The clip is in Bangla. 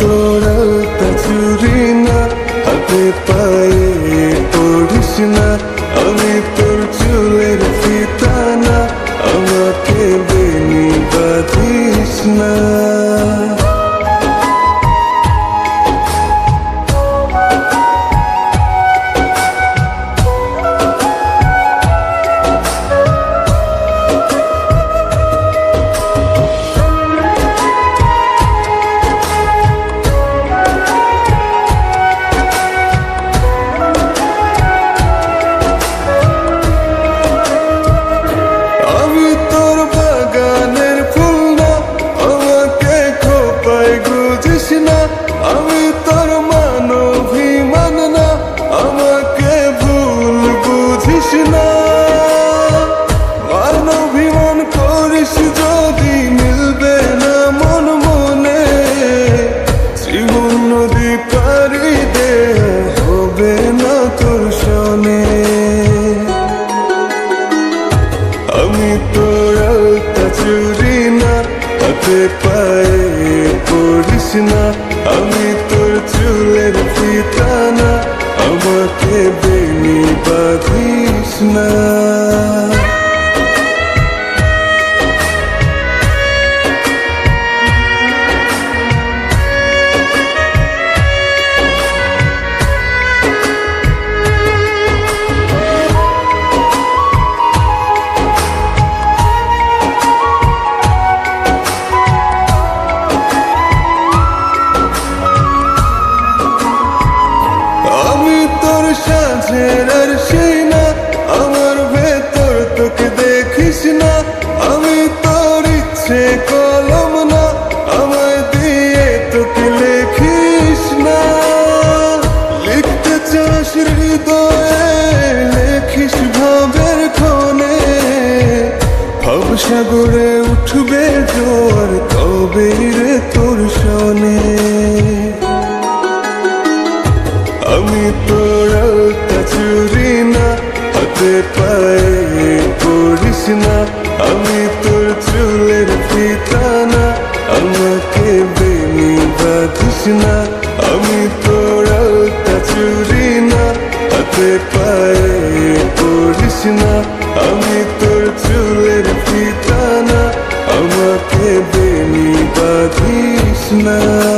তোর আলতা চুরি না হাতে পায়ে পড়িস না আমি গুজিস না, আমি তোর মানভিমান না, আমাকে ভুল বুঝিস না। মানভিমান করিস যদি মিলবে না মন মনে, জীবন নদী পারি দে হবে না তোর আমি তোর চুরি না, হাতে পড়িস না আমি তোর চুলের ফিতানা আমাকে সাগরে উঠবে জোর তবে রে তোর শনে আমি তোর চুরি না, হাতে পায়ে পড়িস না। আমি তোর চুলের ফিতানা, আমাকে বেনি বাঁধিস না। আমি তোর চুরি না, হাতে পায়ে পড়িস না। আমি তোর চুলের love